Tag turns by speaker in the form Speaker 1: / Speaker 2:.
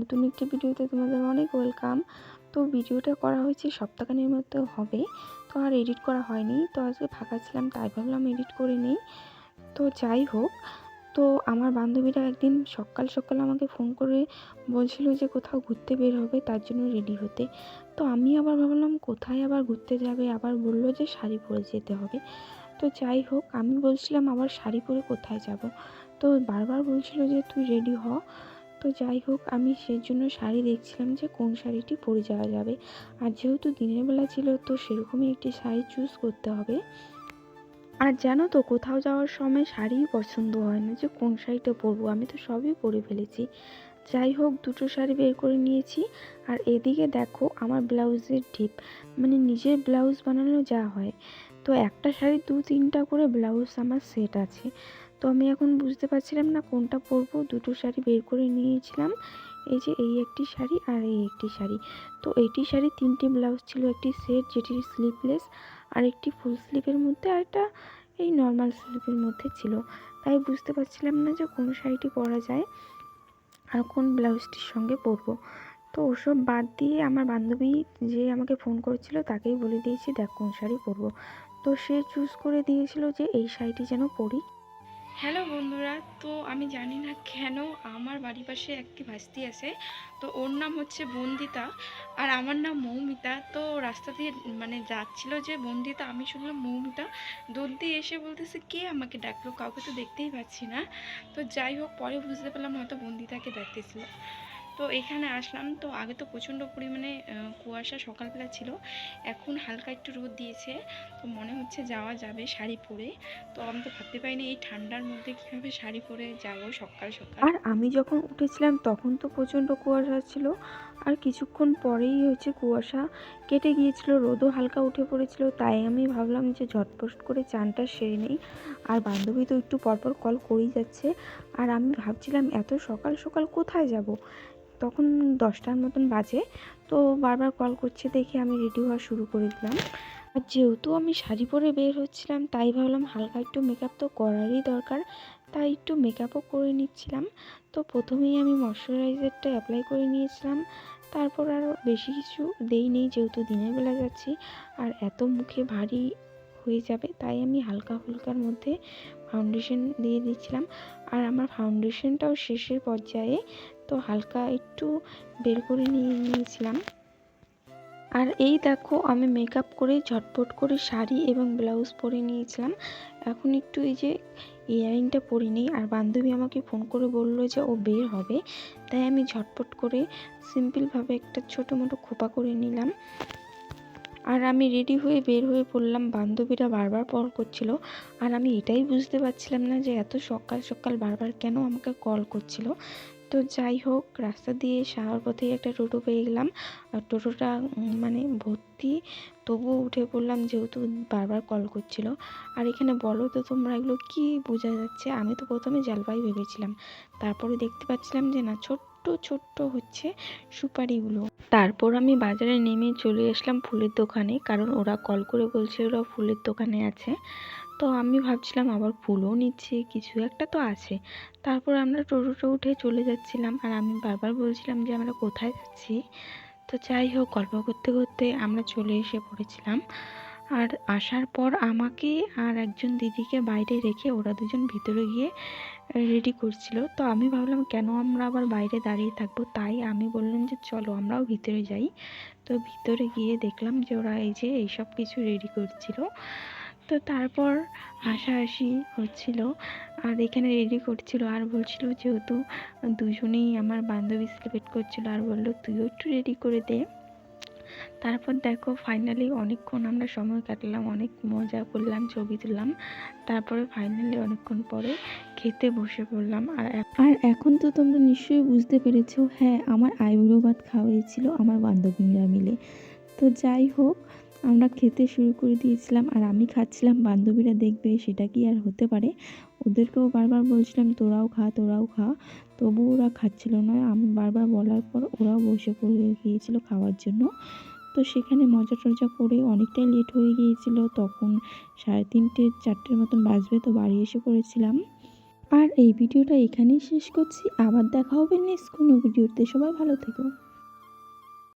Speaker 1: নতুন একটি ভিডিওতে তোমাদের অনেক ওয়েলকাম তো ভিডিওটা করা হয়েছে সপ্তাহখানের মতো হবে, তো আর এডিট করা হয়নি। তো আজকে ফাঁকা ছিলাম, তাই ভাবলাম এডিট করে নিই। তো যাই হোক, তো আমার বান্ধবীরা একদিন সকাল সকাল আমাকে ফোন করে বলছিল যে কোথাও ঘুরতে বের হবে, তার জন্য রেডি হতে। তো আমি আবার ভাবলাম, কোথায় আবার ঘুরতে যাবে? আবার বলল যে শাড়ি পরে যেতে হবে। তো যাই হোক, আমি বলছিলাম আবার শাড়ি পরে কোথায় যাব। তো বারবার বলছিল যে তুই রেডি হ। তো যাই হোক, আমি সেই জন্য শাড়ি দেখছিলাম যে কোন শাড়িটি পরে যাওয়া যাবে। আর যেহেতু দিনের বেলা ছিল, তো সেরকমই একটি শাড়ি চুজ করতে হবে। আর জানো তো, কোথাও যাওয়ার সময় শাড়িই পছন্দ হয় না যে কোন শাড়িটা পরবো, আমি তো সবই পরে ফেলেছি। যাই হোক, দুটো শাড়ি বের করে নিয়েছি। আর এদিকে দেখো, আমার ব্লাউজের ঢিপ মানে নিজের ব্লাউজ বানানো যা হয়। তো একটা শাড়ি দু, তিনটা করে ব্লাউজ আমার সেট আছে। তো আমি এখন বুঝতে পারছিলাম না কোনটা পরবো। দুটো শাড়ি বের করে নিয়েছিলাম। এই যে এই একটি শাড়ি আর এই একটি শাড়ি। তো এইটি শাড়ি তিনটি ব্লাউজ ছিল, একটি সেট, যেটি স্লিভলেস আর একটি ফুল স্লিভের মধ্যে, আর একটা এই নর্মাল স্লিভের মধ্যে ছিল। তাই বুঝতে পারছিলাম না যে কোন শাড়িটি পরা যায় আর কোন ব্লাউজটির সঙ্গে পরবো। তো ওসব বাদ দিয়ে আমার বান্ধবী যে আমাকে ফোন করেছিল, তাকেই বলে দিয়েছি, দেখ কোন শাড়ি পরবো। তো সে চুজ করে দিয়েছিল যে এই শাড়িটি যেন পরি। হ্যালো বন্ধুরা, তো আমি জানি না কেন আমার বাড়ির পাশে একটি ভাস্তি আছে, তো ওর নাম হচ্ছে বন্দিতা আর আমার নাম মৌমিতা। তো রাস্তা দিয়ে মানে যাচ্ছিল যে বন্দিতা, আমি শুনলাম মৌমিতা দৌড় দিয়ে এসে বলতেছে, কে আমাকে ডাকলো? কাউকে তো দেখতেই পাচ্ছি না। তো যাই হোক, পরে বুঝতে পারলাম হয়তো বন্দিতাকে ডাকতেছিল। তো এখানে আসলাম। তো আগে তো প্রচণ্ড পরিমাণে কুয়াশা সকালবেলা ছিল। এখন হালকা একটু রোদ দিয়েছে। তো মনে হচ্ছে যাওয়া যাবে শাড়ি পরে। তো আমি তো ভাবতে পারিনি এই ঠান্ডার মধ্যে কীভাবে শাড়ি পরে যাব সকাল সকাল। আর আমি যখন উঠেছিলাম তখন তো প্রচণ্ড কুয়াশা ছিল। আর কিছুক্ষণ পরেই হচ্ছে কুয়াশা কেটে গিয়েছিল, রোদও হালকা উঠে পড়েছিল। তাই আমি ভাবলাম যে ঝটপট করে চানটা সেরে নেই। আর বান্ধবী তো একটু পরপর কল করেই যাচ্ছে। আর আমি ভাবছিলাম এত সকাল সকাল কোথায় যাব? তখন দশটার মতন বাজে। তো বারবার কল করছে দেখে আমি রেডি হওয়া শুরু করে দিলাম। আর যেহেতু আমি শাড়ি পরে বের হচ্ছিলাম, তাই ভাবলাম হালকা একটু মেকআপ তো করারই দরকার। তাই একটু মেকআপও করে নিচ্ছিলাম। তো প্রথমেই আমি ময়শ্চারাইজারটা অ্যাপ্লাই করে নিয়েছিলাম। তারপর আর বেশি কিছু দেই নেই, যেহেতু দিনের বেলা যাচ্ছি। আর এত মুখে ভারী হয়ে যাবে, তাই আমি হালকা ফুলকার মধ্যে ফাউন্ডেশন দিয়ে দিচ্ছিলাম আর আমার ফাউন্ডেশনটাও শেষের পর্যায়ে তো হালকা একটু বের করে নিয়ে নিয়েছিলাম। আর এই দেখো, আমি মেকআপ করে ঝটপট করে শাড়ি এবং ব্লাউজ পরে নিয়েছিলাম। এখন একটু এই যে ইয়ারিংটা পরে নিই, আর বান্ধবী আমাকে ফোন করে বলল যে ও বের হবে, তাই আমি ঝটপট করে সিম্পলভাবে একটা ছোটো মোটো খোপা করে নিলাম। আর আমি রেডি হয়ে বের হয়ে পড়লাম। বান্ধবীরা বারবার পর করছিল আর আমি এটাই বুঝতে পারছিলাম না যে এত সকাল সকাল বারবার কেন আমাকে কল করছিল। তো যাই হোক, রাস্তা দিয়ে যাওয়ার পথেই একটা টোটো পেয়ে গেলাম। আর টোটোটা মানে ভর্তি। তবুও উঠে পড়লাম যেহেতু বারবার কল করছিল। আর এখানে বলো তো তোমরা এগুলো কী বোঝা যাচ্ছে? আমি তো প্রথমে জলপাই ভেবেছিলাম। তারপরে দেখতে পাচ্ছিলাম যে না, ছোট্ট ছোট্ট ছোট্ট হচ্ছে সুপারিগুলো। তারপর আমি বাজারে নেমে চলে আসলাম ফুলের দোকানে, কারণ ওরা কল করে বলছে ওরা ফুলের দোকানে আছে। তো আমি ভাবছিলাম আবার ফুলও নিচ্ছে, কিছু একটা তো আছে। তারপর আমরা টোটোতে উঠে চলে যাচ্ছিলাম আর আমি বারবার বলছিলাম যে, আমরা কোথায় যাচ্ছি? তো যাই হোক, গল্প করতে করতে আমরা চলে এসে পড়েছিলাম। আর আসার পর আমাকে আর একজন দিদিকে বাইরে রেখে ওরা দুজন ভিতরে গিয়ে রেডি করছিল। তো আমি ভাবলাম, কেন আমরা আবার বাইরে দাঁড়িয়ে থাকব? তাই আমি বললাম যে, চলো আমরাও ভিতরে যাই। তো ভিতরে গিয়ে দেখলাম যে, ওরা এই যে এইসব কিছু রেডি করছিল। তো তারপর হাসাহাসি হচ্ছিল। আর এখানে রেডি করছিল আর বলছিল যেহেতু দুজনেই আমার বান্ধবী সেলিব্রেট করছিল, আর বলল, তুইও একটু রেডি করে দে। তারপর দেখো ফাইনালি অনেকক্ষণ আমরা সময় কাটালাম, অনেক মজা করলাম, ছবি তুললাম। তারপরে ফাইনালি অনেকক্ষণ পরে খেতে বসে পড়লাম। আর আর এখন তো তোমরা নিশ্চয়ই বুঝতে পেরেছ হ্যাঁ আমার আইবুড়ো ভাত খাওয়া হয়েছিল আমার বান্ধবীরা মিলে। তো যাই হোক, আমরা খেতে শুরু করে দিয়েছিলাম আর আমি খাচ্ছিলাম, বান্ধবীরা দেখবে সেটা কি আর হতে পারে। ওদেরকেও বারবার বলছিলাম, তোরাও খা তোরাও খা। তবু ওরা খাচ্ছিল না। আমি বারবার বলার পর ওরাও বসে পড়ে গিয়েছিল খাওয়ার জন্য। তো সেখানে মজা টজা করে অনেকটাই লেট হয়ে গিয়েছিল। তখন সাড়ে তিনটে, চারটের মতন বাজবে তো বাড়ি এসে পড়েছিলাম। আর এই ভিডিওটা এখানেই শেষ করছি। আবার দেখা হবে নেক্সট কোনো ভিডিওতে। সবাই ভালো থেকো।